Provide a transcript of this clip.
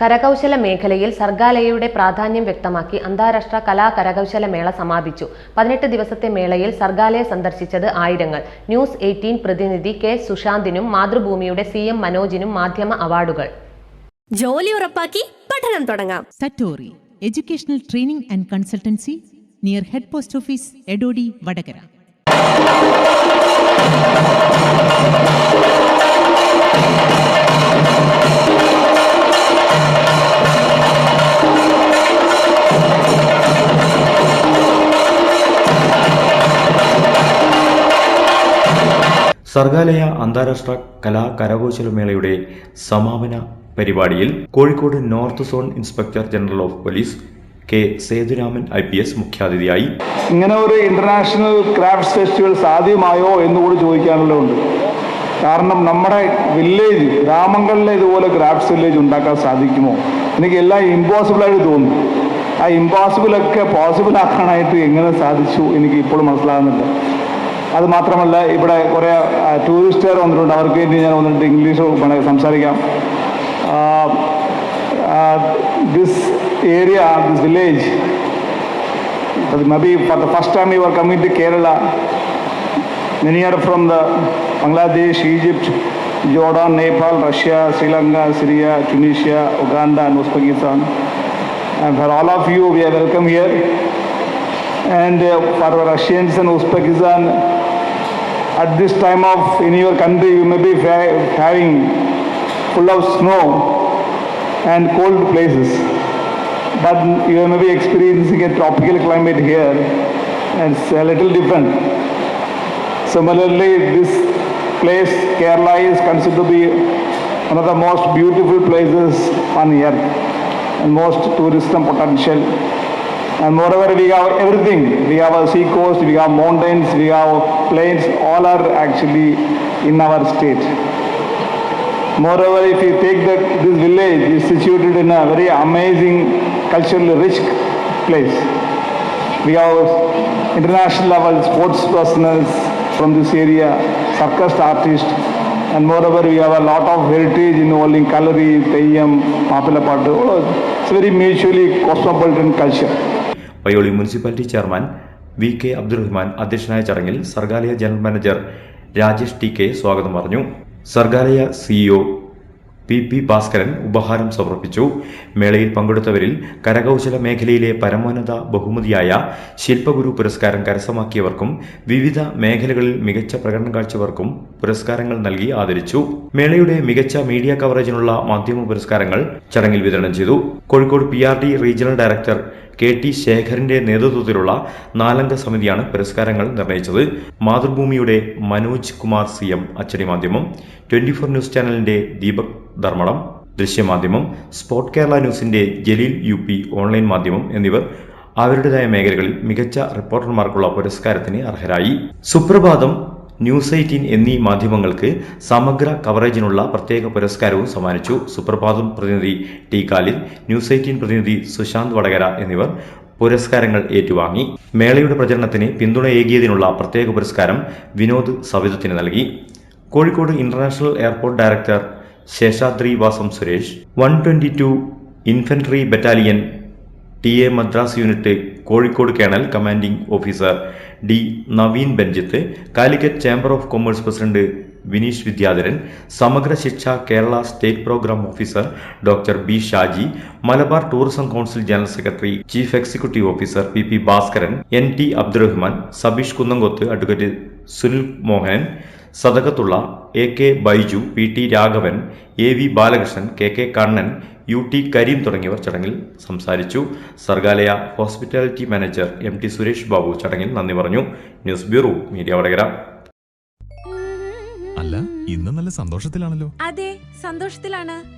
കരകൗശല മേഖലയിൽ സർഗാലയയുടെ പ്രാധാന്യം വ്യക്തമാക്കി അന്താരാഷ്ട്ര കലാ കരകൗശല മേള സമാപിച്ചു. പതിനെട്ട് ദിവസത്തെ മേളയിൽ സർഗാലയ സന്ദർശിച്ചത് ആയിരങ്ങൾ. ന്യൂസ് എയ്റ്റീൻ പ്രതിനിധി കെ സുശാന്തിനും മാതൃഭൂമിയുടെ സി എം മനോജിനും മാധ്യമ അവാർഡുകൾ. ജോലി ഉറപ്പാക്കി പഠനം തുടങ്ങാം. Satori educational training and consultancy near head post office Edodi Vadakara. Thank Vadagara. Sargaalaya അന്താരാഷ്ട്ര കലാ കരകൗശല മേളയുടെ സമാപന പരിപാടിയിൽ Kozhikode north zone inspector general of police K Sethuraman I P S മുഖ്യാതിഥിയായി. ഇങ്ങനെ ഒരു ഇന്റർനാഷണൽ ക്രാഫ്റ്റ്സ് ഫെസ്റ്റിവൽ സാധ്യമായോ എന്ന് കൂടി ചോദിക്കാനുള്ളതുണ്ട് കാരണം നമ്മുടെ വില്ലേജ് ഗ്രാമങ്ങളിലെ ഇതുപോലെ ക്രാഫ്റ്റ്സ് വില്ലേജ് ഉണ്ടാക്കാൻ സാധിക്കുമോ? എനിക്ക് എല്ലാം ഇമ്പോസിബിൾ ആയിട്ട് തോന്നുന്നു. ആ ഇമ്പോസിബിളൊക്കെ പോസിബിൾ ആക്കാനായിട്ട് എങ്ങനെ സാധിച്ചു എനിക്ക് ഇപ്പോൾ മനസ്സിലാകുന്നില്ല. അത് മാത്രമല്ല ഇവിടെ കുറേ ടൂറിസ്റ്റുകാർ വന്നിട്ടുണ്ട് അവർക്ക് വേണ്ടി ഞാൻ വന്നിട്ട് ഇംഗ്ലീഷ് സംസാരിക്കാം this area this village maybe for the first time you are coming to Kerala. Many are from the Bangladesh, Egypt, Jordan, Nepal, Russia, Sri Lanka, Syria, Tunisia, Uganda, and Uzbekistan. And for all of you, we are welcome here. And uh, for Russians and Uzbekistan, at this time of in your country, you may be having full of snow and cold places but you may be experiencing a tropical climate here and it's a little different. Similarly, this place, Kerala, is considered to be one of the most beautiful places on earth and most tourism potential. And moreover, we have everything. We have a sea coast, we have mountains, we have plains, all are actually in our state. Moreover, if you take that this village is situated in a very amazing, culturally rich place. We have international level sports personals from this area, circus artists, and moreover we have a lot of heritage involving Kalari, Teyyam, Mapilapattu. Oh, it's very mutually cosmopolitan culture. Payyoli municipality chairman V K Abdurahman അധ്യക്ഷനായ ചടങ്ങിൽ Sargaalaya general manager Rajesh T K സ്വാഗതം പറഞ്ഞു. Sargaalaya CEO P P Bhaskaran ഉപഹാരം സമർപ്പിച്ചു. മേളയിൽ പങ്കെടുത്തവരിൽ കരകൗശല മേഖലയിലെ പരമോന്നത ബഹുമതിയായ ശില്പഗുരു പുരസ്കാരം കരസ്ഥമാക്കിയവർക്കും വിവിധ മേഖലകളിൽ മികച്ച പ്രകടനം കാഴ്ചവർക്കും പുരസ്കാരങ്ങൾ നൽകി ആദരിച്ചു. മേളയുടെ മികച്ച മീഡിയ കവറേജിനുള്ള മാധ്യമ പുരസ്കാരങ്ങൾ ചടങ്ങിൽ വിതരണം ചെയ്തു. Kozhikode P R D regional director K T ശേഖറിന്റെ നേതൃത്വത്തിലുള്ള നാലംഗ സമിതിയാണ് പുരസ്കാരങ്ങൾ നിർണയിച്ചത്. മാതൃഭൂമിയുടെ മനോജ് കുമാർ സി എം അച്ചടി മാധ്യമം ട്വന്റി ഫോർ ന്യൂസ് ചാനലിന്റെ ദീപക് ധർമ്മടം ദൃശ്യമാധ്യമം സ്പോട്ട് കേരള ന്യൂസിന്റെ ജലീൽ യു പി ഓൺലൈൻ മാധ്യമം എന്നിവർ അവരുടേതായ മേഖലകളിൽ മികച്ച റിപ്പോർട്ടർമാർക്കുള്ള പുരസ്കാരത്തിന് അർഹരായി. സുപ്രഭാതം ന്യൂസ് എയ്റ്റീൻ എന്നീ മാധ്യമങ്ങൾക്ക് സമഗ്ര കവറേജിനുള്ള പ്രത്യേക പുരസ്കാരവും സമ്മാനിച്ചു. സുപ്രഭാതം പ്രതിനിധി ടി കാലിൽ ന്യൂസ് എയ്റ്റീൻ പ്രതിനിധി സുശാന്ത് വടകര എന്നിവർ പുരസ്കാരങ്ങൾ ഏറ്റുവാങ്ങി. മേളയുടെ പ്രചരണത്തിന് പിന്തുണയേകിയതിനുള്ള പ്രത്യേക പുരസ്കാരം വിനോദ് സവിതത്തിന് നൽകി. Kozhikode international airport director Seshadri Vasam Suresh one twenty two infantry battalion T A Madras unit Kozhikode colonel commanding officer D Naveen Benchath Calicut chamber of commerce president Vineesh Vidyadharan Samagra Shiksha Kerala state programme officer doctor B Shaji Malabar tourism council general secretary chief executive officer P P Bhaskaran N T Abdurahman Sabeesh Kunnamkoth advocate Sunil Mohanan Sadakathulla A K Baiju P T Raghavan A V Balakrishnan K K Kannan U T Kareem തുടങ്ങിയവർ ചടങ്ങിൽ സംസാരിച്ചു. Sargaalaya hospitality manager M T Suresh Babu ചടങ്ങിൽ നന്ദി പറഞ്ഞു. News bureau media Vadakara. അല്ല ഇന്ന് നല്ല സന്തോഷത്തിലാണല്ലോ. അതെ സന്തോഷത്തിലാണ്.